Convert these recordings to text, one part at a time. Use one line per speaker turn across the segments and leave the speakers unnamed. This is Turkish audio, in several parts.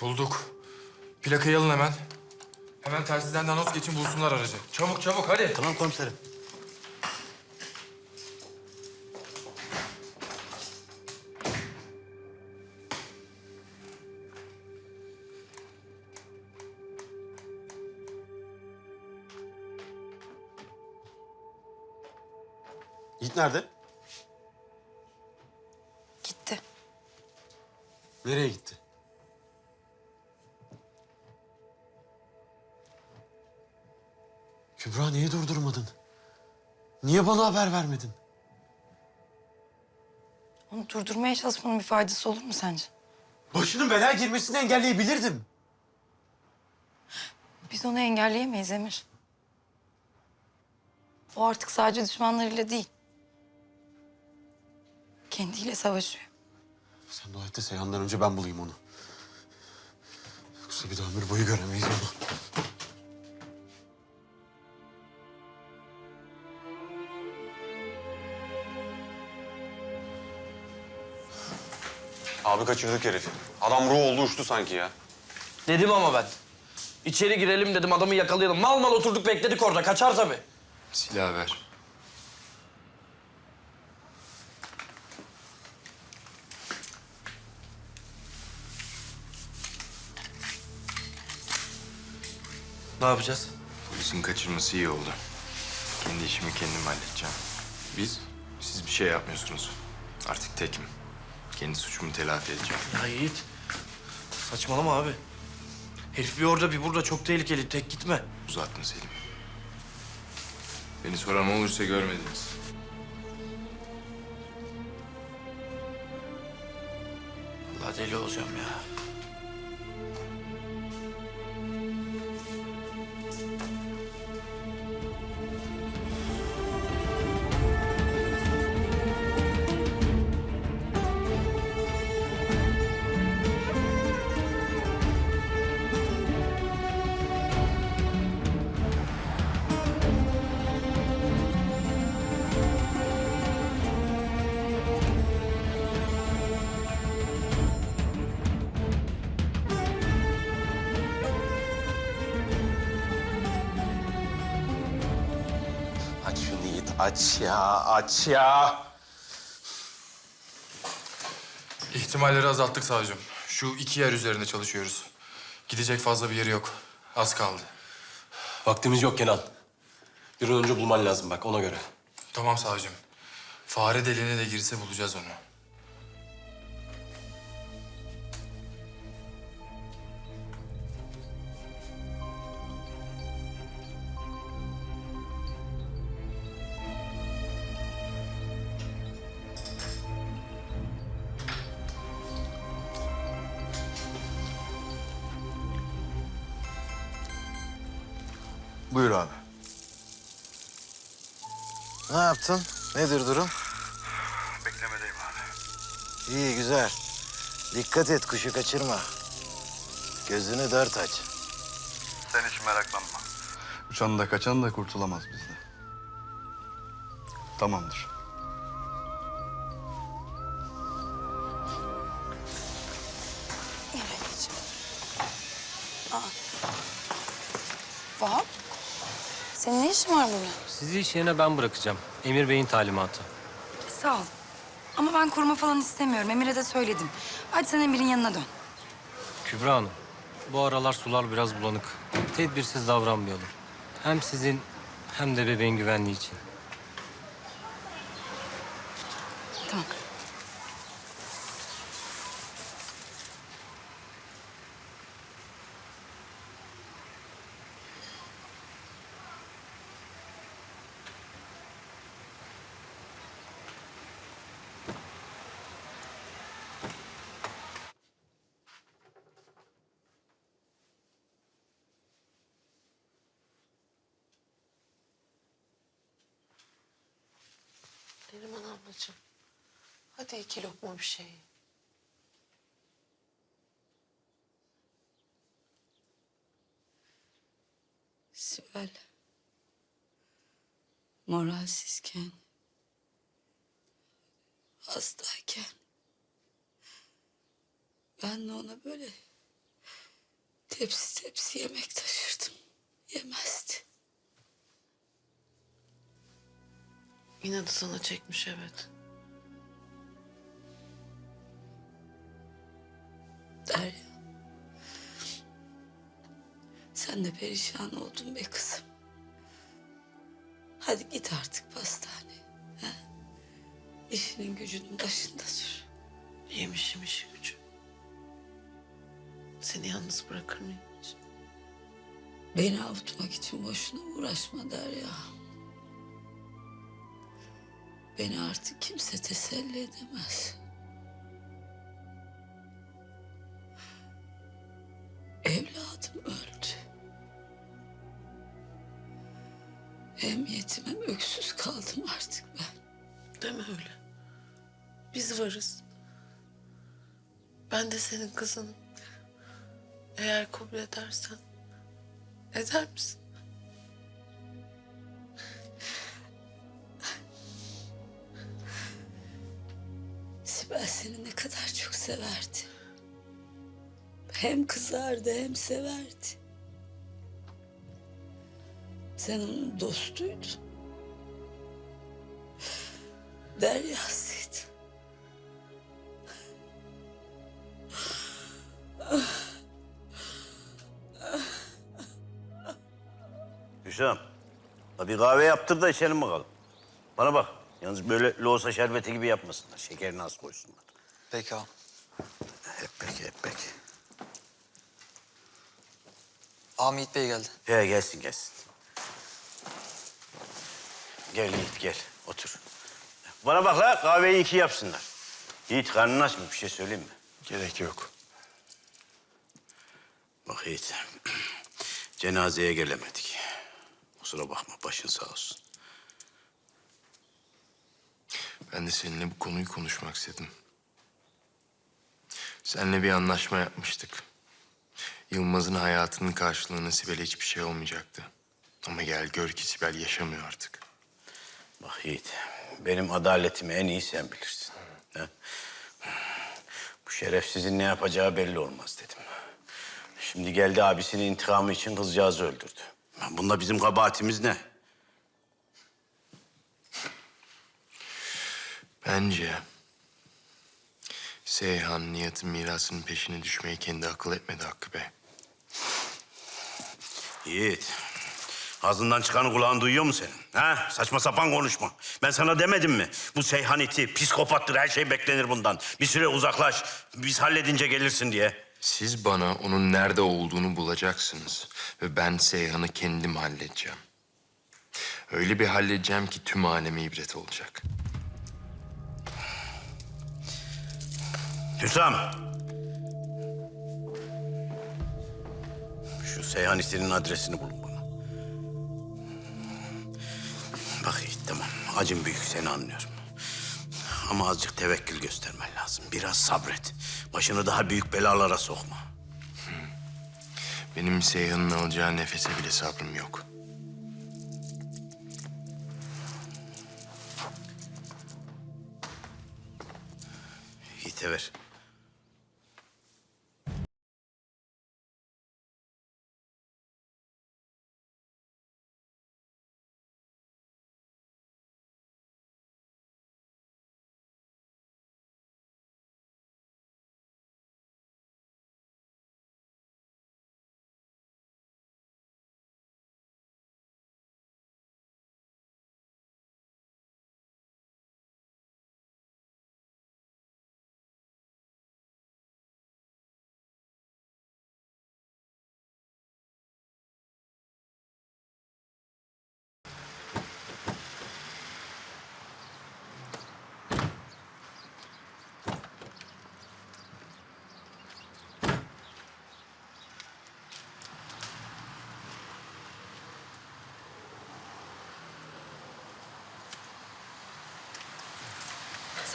Bulduk. Plakayı alın hemen. Hemen telsizden de anons geçin bulsunlar aracı. Çabuk çabuk hadi.
Tamam komiserim. Yiğit nerede?
Gitti.
Nereye gitti? Kübra niye durdurmadın? Niye bana haber vermedin?
Onu durdurmaya çalışmanın bir faydası olur mu sence?
Başının belaya girmesini engelleyebilirdim.
Biz onu engelleyemeyiz Emir. O artık sadece düşmanlarıyla değil. Kendiyle savaşıyor.
Sen dua et de Seyhan'dan önce ben bulayım onu. Yoksa bir daha ömür boyu göremeyiz onu.
Abi kaçırdık herifi. Adam ruh oldu uçtu sanki ya.
Dedim ama ben. İçeri girelim dedim adamı yakalayalım. Mal mal oturduk bekledik orada. Kaçar tabii.
Silah ver.
Ne yapacağız?
Polisin kaçırması iyi oldu. Kendi işimi kendim halledeceğim. Biz? Siz bir şey yapmıyorsunuz. Artık tekim. Kendi suçumu telafi edeceğim.
Ya Yiğit. Saçmalama abi. Herif bir orada bir burada çok tehlikeli. Tek gitme.
Uzatma Selim. Beni soran olursa görmediniz.
Allah deli olacağım ya.
Aç ya, aç ya.
İhtimalleri azalttık savcım. Şu iki yer üzerinde çalışıyoruz. Gidecek fazla bir yeri yok. Az kaldı.
Vaktimiz yok Kenan. Bir an önce bulman lazım bak ona göre.
Tamam savcım. Fare deliğine de girse bulacağız onu.
Buyur abi. Ne yaptın? Nedir durum?
Beklemedeyim abi.
İyi güzel. Dikkat et kuşu kaçırma. Gözünü dört aç.
Sen hiç meraklanma. Uçan da kaçan da kurtulamaz bizden. Tamamdır.
Senin ne işin var burada?
Sizi iş yerine ben bırakacağım. Emir Bey'in talimatı.
Sağ ol. Ama ben koruma falan istemiyorum. Emir'e de söyledim. Hadi sen Emir'in yanına dön.
Kübra Hanım, bu aralar sular biraz bulanık. Tedbirsiz davranmayalım. Hem sizin hem de bebeğin güvenliği için.
Tamam.
Ablacığım. Hadi iki lokma bir şey.
Sibel. Moralsizken. Hastayken. Ben de ona böyle
Tepsi tepsi yemek taşırdım. Yemezdi. İnadı sana çekmiş evet. Derya. Sen de perişan oldun be kızım. Hadi git artık pastaneye. He? İşinin gücünün başında dur. Yemişim işi gücü. Seni yalnız bırakır mıyım hiç? Beni avutmak için boşuna uğraşma Derya. Beni artık kimse teselli edemez. Evladım öldü. Hem yetim öksüz kaldım artık ben. Deme öyle. Biz varız. Ben de senin kızınım. Eğer kabul edersen, eder misin? Sibel seni ne kadar çok severdi. Hem kızardı hem severdi. Sen onun dostuydun. Deryasıydın.
Hüsam. Bir kahve yaptır da içelim bakalım. Bana bak. Yalnız böyle loğusa şerbeti gibi yapmasınlar. Şekerini az koysunlar.
Peki ağam.
Hep peki, hep peki.
Ağam Yiğit Bey geldi.
He gelsin gelsin. Gel Yiğit gel. Otur. Bana bak la kahveyi iki yapsınlar. Yiğit karnın aç mı? Bir şey söyleyeyim mi?
Gerek yok.
Bak Yiğit. Cenazeye gelemedik. Kusura bakma başın sağ olsun.
Ben de seninle bu konuyu konuşmak istedim. Seninle bir anlaşma yapmıştık. Yılmaz'ın hayatının karşılığında Sibel'e hiçbir şey olmayacaktı. Ama gel gör ki Sibel yaşamıyor artık.
Bak Yiğit, benim adaletimi en iyi sen bilirsin. Ha? Bu şerefsizin ne yapacağı belli olmaz dedim. Şimdi geldi abisinin intikamı için kızcağızı öldürdü. Bunda bizim kabahatimiz ne?
Bence Seyhan Nihat'ın mirasının peşine düşmeyi kendi akıl etmedi Hakkı Bey.
Yiğit, ağzından çıkanı kulağın duyuyor mu senin? Ha? Saçma sapan konuşma. Ben sana demedim mi? Bu Seyhan iti, psikopattır, her şey beklenir bundan. Bir süre uzaklaş, biz halledince gelirsin diye.
Siz bana onun nerede olduğunu bulacaksınız. Ve ben Seyhan'ı kendim halledeceğim. Öyle bir halledeceğim ki tüm aleme ibret olacak.
Hüsam. Şu Seyhan itinin adresini bulun bana. Bak Yiğit tamam, acım büyük, seni anlıyorum. Ama azıcık tevekkül göstermen lazım. Biraz sabret. Başını daha büyük belalara sokma.
Benim Seyhan'ın alacağı nefese bile sabrım yok.
Yiğit'e ver.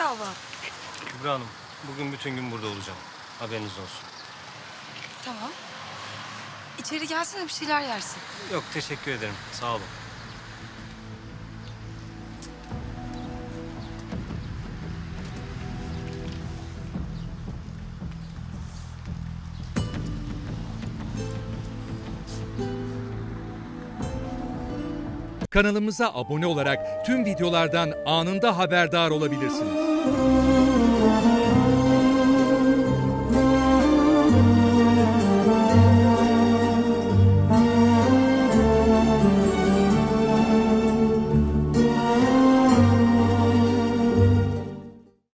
Sağ olun.
Kübra Hanım, bugün bütün gün burada olacağım. Haberiniz olsun.
Tamam. İçeri gelsene bir şeyler yersin.
Yok, teşekkür ederim. Sağ olun.
Kanalımıza abone olarak tüm videolardan anında haberdar olabilirsiniz. you.